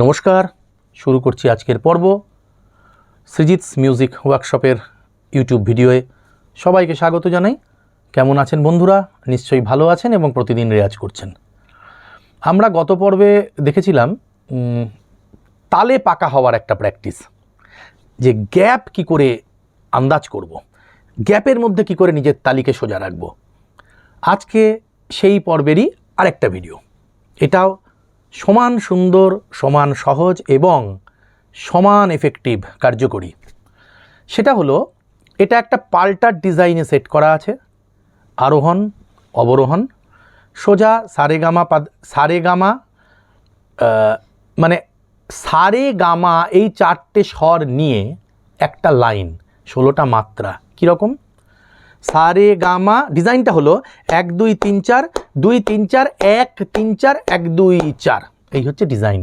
নমস্কার, শুরু করছি আজকের পর্ব সৃজিৎস মিউজিক ওয়ার্কশপের ইউটিউব ভিডিওয়ে। সবাইকে স্বাগত জানাই। কেমন আছেন বন্ধুরা? নিশ্চয়ই ভালো আছেন এবং প্রতিদিন রেয়াজ করছেন। আমরা গত পর্বে দেখেছিলাম তালে পাকা হওয়ার একটা প্র্যাকটিস যে গ্যাপ কি করে আন্দাজ করব। গ্যাপের মধ্যে কি করে নিজের তালিকে সোজা রাখব। আজকে সেই পর্বেরই আরেকটা ভিডিও এটাও সমান সুন্দর, সমান সহজ এবং সমান এফেক্টিভ কার্যকরী। সেটা হলো, এটা একটা পাল্টার ডিজাইনে সেট করা আছে, আরোহণ, অবরোহণ, সোজা সারেগামা পাদ, সারেগামা মানে সারে গামা এই চারটে স্বর নিয়ে একটা লাইন, ষোলোটা মাত্রা, কীরকম? সারে গামা ডিজাইনটা হলো এক, দুই, তিন, চার, দুই, তিন, চার, এক, তিন, চার, এক, দুই, চার। এই হচ্ছে ডিজাইন।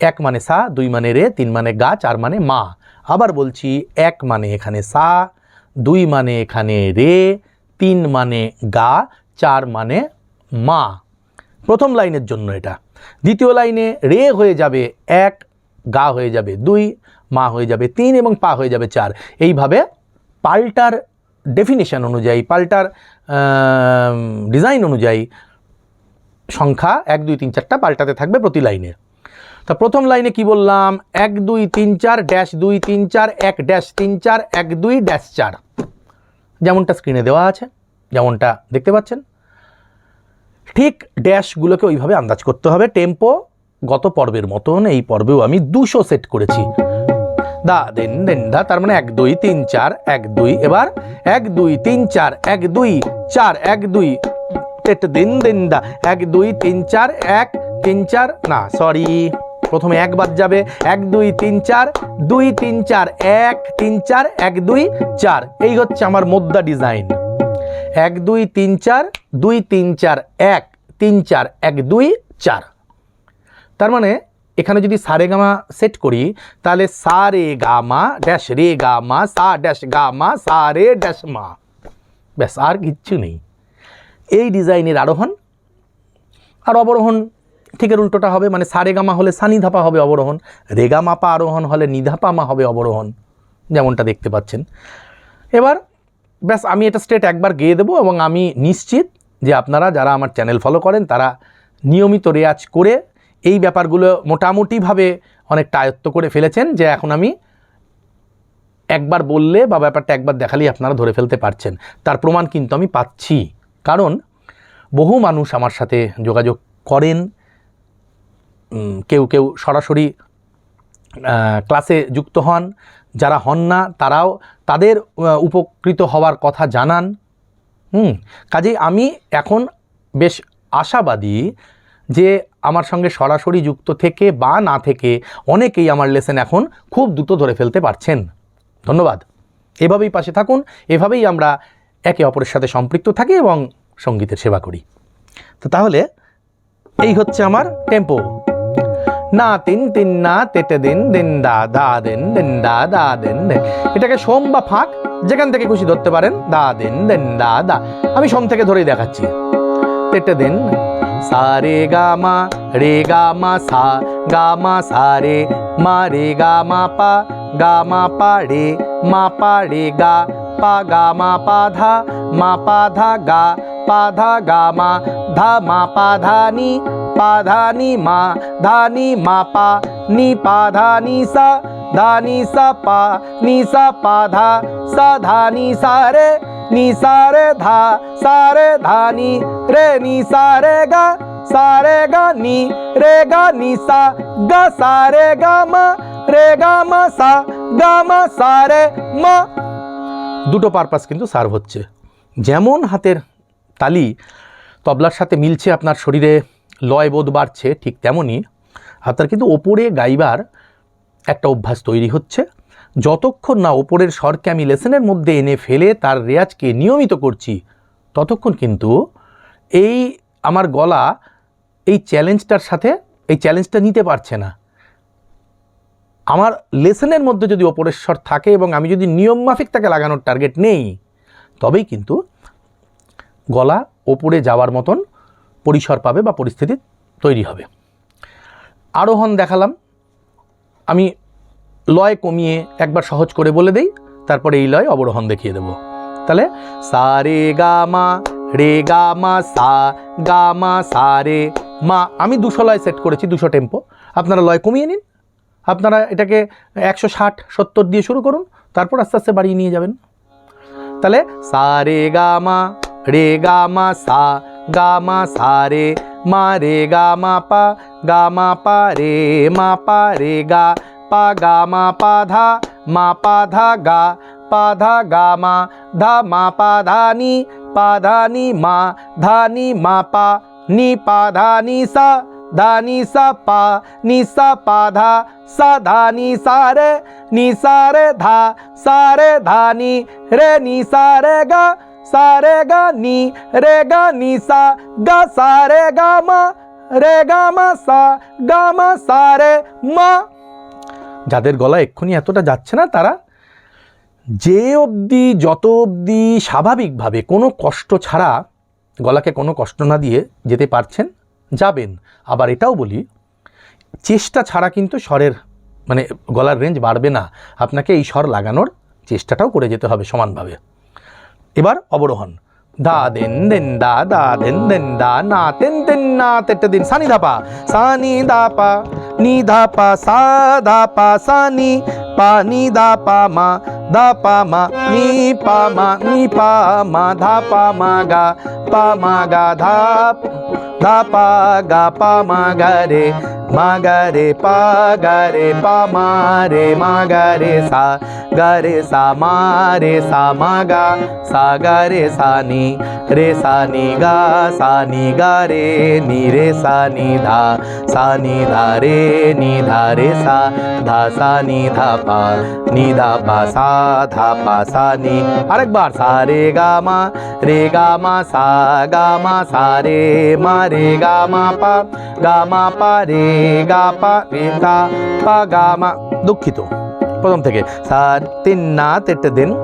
এক মানে সা, দুই মানে রে, তিন মানে গা, চার মানে মা। আবার বলছি এক মানে এখানে সা, দুই মানে এখানে রে, তিন মানে গা, চার মানে মা। প্রথম লাইনের জন্য এটা। দ্বিতীয় লাইনে রে হয়ে যাবে এক, গা হয়ে যাবে দুই, মা হয়ে যাবে তিন এবং পা হয়ে যাবে চার। এইভাবে পাল্টার ডেফিনেশন অনুযায়ী, পাল্টার ডিজাইন অনুযায়ী সংখ্যা এক, দুই, তিন, চারটা পাল্টাতে থাকবে প্রতি লাইনে। তা প্রথম লাইনে কি বললাম? এক, দুই, তিন, চার ড্যাশ দুই, তিন, চার, এক ড্যাশ তিন, চার, এক, দুই ড্যাশ চার। যেমনটা স্ক্রিনে দেওয়া আছে, যেমনটা দেখতে পাচ্ছেন। ঠিক ড্যাশগুলোকে ওইভাবে আন্দাজ করতে হবে। টেম্পো গত পর্বের মতন, এই পর্বেও আমি দুশো সেট করেছি। দা দেন দেন দা তার মানে এক দুই তিন চার এক দুই এবার এক দুই তিন চার এক দুই চার এক দুই টেট দিন দিন দা এক দুই তিন চার এক তিন চার না সরি প্রথমে এক বাদ যাবে এক দুই তিন চার দুই তিন চার এক তিন চার এক দুই চার এই হচ্ছে আমার মোদ্দা ডিজাইন এক দুই তিন চার দুই তিন চার এক তিন চার এক দুই চার তার মানে এখানে যদি সারে গামা সেট করি, তাহলে সা রে গামা ড্যাশ রে গামা, সা ড্যাশ গামা, সা রে ড্যাশ মা। ব্যাস, আর কিচ্ছু নেই। এই ডিজাইনের আরোহণ। আর অবরোহণ ঠিকের উল্টোটা হবে মানে সারে গামা হলে সানি ধাপা হবে অবরোহণ রেগা মাপা আরোহণ হলে নিধাপা মা হবে অবরোহণ, যেমনটা দেখতে পাচ্ছেন। এবার, ব্যাস, আমি এটা স্টেট একবার গেয়ে দেবো এবং আমি নিশ্চিত যে আপনারা যারা আমার চ্যানেল ফলো করেন, তারা নিয়মিত রেয়াজ করে এই ব্যাপারগুলো মোটামুটিভাবে অনেকটা আয়ত্ত করে ফেলেছেন যে এখন আমি একবার বললে বা ব্যাপারটা একবার দেখালেই আপনারা ধরে ফেলতে পারছেন। তার প্রমাণ কিন্তু আমি পাচ্ছি। কারণ বহু মানুষ আমার সাথে যোগাযোগ করেন। কেউ কেউ সরাসরি ক্লাসে যুক্ত হন। যারা হন না, তারাও তাদের উপকৃত হওয়ার কথা জানান। হুম, কাজেই আমি এখন বেশ আশাবাদী যে আমার সঙ্গে সরাসরি যুক্ত থেকে বা না থেকে অনেকেই আমার লেসেন এখন খুব দ্রুত ধরে ফেলতে পারছেন। ধন্যবাদ। এভাবেই পাশে থাকুন, এভাবেই আমরা একে অপরের সাথে সম্পৃক্ত থাকি এবং সঙ্গীতের সেবা করি। তো তাহলে এই হচ্ছে আমার টেম্পো না তিন তিন না তেটে দিন দিন দা দা দেন দেন দা দা দেন দেন এটাকে সোম বা ফাঁক, যেখান থেকে খুশি ধরতে পারেন, দা দেন দেন দা দা। আমি সোম থেকে ধরেই দেখাচ্ছি। তেটে দিন সা রে গা মা রে গা মা সা গা মা সা রে মা রে গা মা পা গা মা পা রে মা পা রে গা পা গা মা পা ধা মা পা ধা গা পা ধা গা মা ধা মা পা ধা নি পা ধা নি মা ধা নি মা পা নি পা ধা নি সা ধা নি সা পা নি সা পা ধা সা ধা নি সা রে নি সা রে ধা সা রে ধা নি রে নি সা রে গা সা রে গা নি রে গা নি সা গা সা রে গা মা রে গা মা সা গা মা সা রে মা দুটো পারপাস কিন্তু সার্ভ হচ্ছে। যেমন হাতের তালি, তবলার সাথে মিলছে আপনার শরীরে, লয়বোধ বাড়ছে, ঠিক তেমনই আপনার কিন্তু ওপরে গাইবার একটা অভ্যাস তৈরি হচ্ছে। যতক্ষণ না ওপরের স্বরকে আমি লেসেনের মধ্যে এনে ফেলে তার রেয়াজকে নিয়মিত করছি, ততক্ষণ কিন্তু এই আমার গলা এই চ্যালেঞ্জটার সাথে, এই চ্যালেঞ্জটা নিতে পারছে না। আমার লেসনের মধ্যে যদি ওপরের স্বর থাকে এবং আমি যদি নিয়ম মাফিক তাকে লাগানোর টার্গেট নেই, তবেই কিন্তু গলা ওপরে যাওয়ার মতন পরিসর পাবে বা পরিস্থিতি তৈরি হবে। আরোহণ দেখালাম। আমি লয় কমিয়ে একবার সহজ করে বলে দেই, তারপরে এই লয় অবরোহণ দেখিয়ে দেব। তাহলে, সা, রে, গা, মা, রে, গা, মা, সা, গা, মা, সা, রে, মা, আমি দুশো লয় সেট করেছি, দুশো টেম্পো। আপনারা লয় কমিয়ে নিন। আপনারা এটাকে একশো ষাট, সত্তর দিয়ে শুরু করুন, তারপর আস্তে আস্তে বাড়িয়ে নিয়ে যাবেন। তাহলে, সা, রে, গা, মা, রে, গা, মা, সা, গা, মা, সা, রে মা রে গা মা পা গা মা পা রে মা পা রে গা পা গা মা পা ধা মা পা ধা গা পা ধা গা মা ধা মা পা ধা নি পা ধা নি মা ধা নি মা পা নি পা ধা নি সা ধা নি সা পা নি সা পা ধা সা ধা নি সা রে নি সা রে ধা সা রে ধা নি রে নি সা রে গা সা রে গা নি রে গা নি সা গা সা রে গা মা রে গা মা সা গা মা সা রে মা যাদের গলা এক্ষুনি এতটা যাচ্ছে না তারা, যে অবধি, যত অবধি স্বাভাবিকভাবে কোনো কষ্ট ছাড়া গলাকে কোনো কষ্ট না দিয়ে যেতে পারছেন, যাবেন। আবার এটাও বলি, চেষ্টা ছাড়া কিন্তু স্বরের মানে গলার রেঞ্জ বাড়বে না। আপনাকে এই স্বর লাগানোর চেষ্টাটাও করে যেতে হবে সমানভাবে। এবার অবরোহণ। দা দেন দেন দা দা দেন দেন দা, না তেন তেন না, তেটে দিন। সানি ধাপা সানি দা পা নি ধা পা সা ধা পা সানি পা, নি দা পা মা ধা পা মা, নি পা মা, নি পা মা ধা পা মা গা, পা মা গা, ধা ধা পা গা, পা মা গা রে মা গা রে পা গা রে পা মা রে মা গা রে সা গা রে সা মা রে সা মা গা সা গা রে সা নি রে সা নি গা সা নি গা রে নি রে সা নি ধা সা নি ধা রে নি ধা রে সা ধা সা নি ধা পা নি ধা পা সা ধা পা সা নি আরেকবার সা রে গা মা রে গা মা সা গা মা সা রে মা রে গা মা পা গা মা পা রে গা পা রে গা পা গা মা দুঃখিত। প্রথম থেকে। সার তিন, না, তেটে, দিন।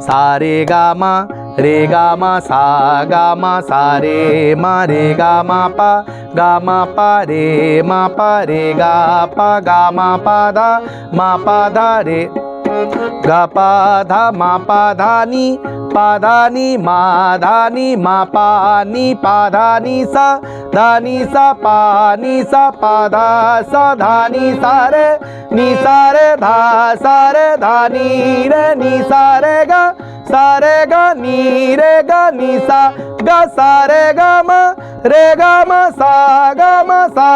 সা, রে, গা, মা, রে, গা, মা, সা, গা, মা, সা, রে, মা, রে, গা, মা, পা, গা, মা, পা, রে, মা, পা, রে, গা, পা, গা, মা, পা, ধা, মা, পা, ধা, রে। গা, পা, ধা, মা, পা, ধা, নি। পা ধা নি মা ধা নি মা পা নি পা ধা নি সা ধা নি সা পা নি সা পা ধা সা ধা নি সা রে নি সা রে ধা সা রে ধা নি রে নি সা রে গা সা রে গা নি রে গা নি সা গা সা রে গা মা রে গা মা সা গা মা সা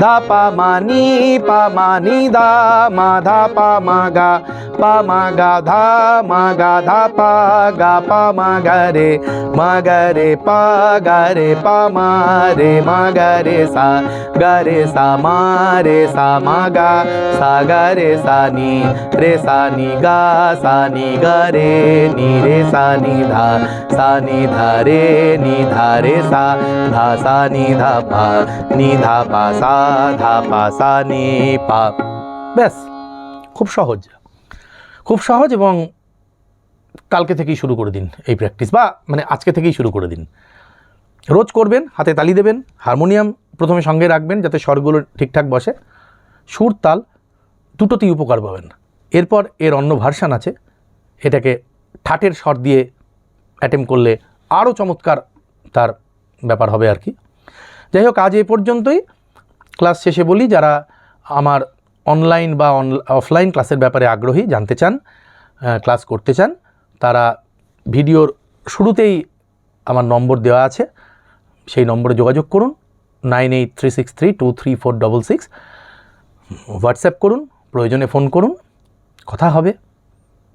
রে মা সা নি ধা পা নি ধা পা সা ধা পা সা নি পা নি ধা পা মা ধা পা মা নি পা মা নি ধা মা ধা পা মা গা ধা মা গা ধা পা গা পা মা গা রে, মা গা রে পা গা রে পা মা রে মা গা রে সা গা নি গা রে, নি রে সা, নি ধা ধা রে, নি রে সা সা, নি ধা পা, নি ধা পা সা, ধা পা সা, নি পা। ব্যাস, খুব সহজ। খুব সহজ এবং কালকে থেকেই শুরু করে দিন এই প্র্যাকটিস বা মানে আজকে থেকেই শুরু করে দিন। রোজ করবেন, হাতে তালি দেবেন, হারমোনিয়াম প্রথমে সঙ্গে রাখবেন যাতে স্বরগুলো ঠিকঠাক বসে। সুর, তাল দুটোতেই উপকার পাবেন। এরপর এর অন্য ভার্সান আছে। এটাকে ঠাটের স্বর দিয়ে অ্যাটেম্প করলে আরও চমৎকার তার ব্যাপার হবে আর কি। যাই হোক, আজ এ পর্যন্তই। ক্লাস শেষে বলি, যারা আমার অনলাইন বা অফলাইন ক্লাসের ব্যাপারে আগ্রহী, জানতে চান ক্লাস করতে চান, তারা ভিডিওর শুরুতেই আমার নম্বর দেওয়া আছে। সেই নম্বরে যোগাযোগ করুন, nine eight three six three two three four double six. WhatsApp করুন, প্রয়োজনে ফোন করুন, কথা হবে,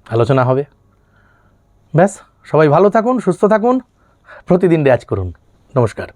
আলোচনা হবে। ব্যাস, সবাই ভালো থাকুন, সুস্থ থাকুন, প্রতিদিন রেয়াজ করুন। নমস্কার।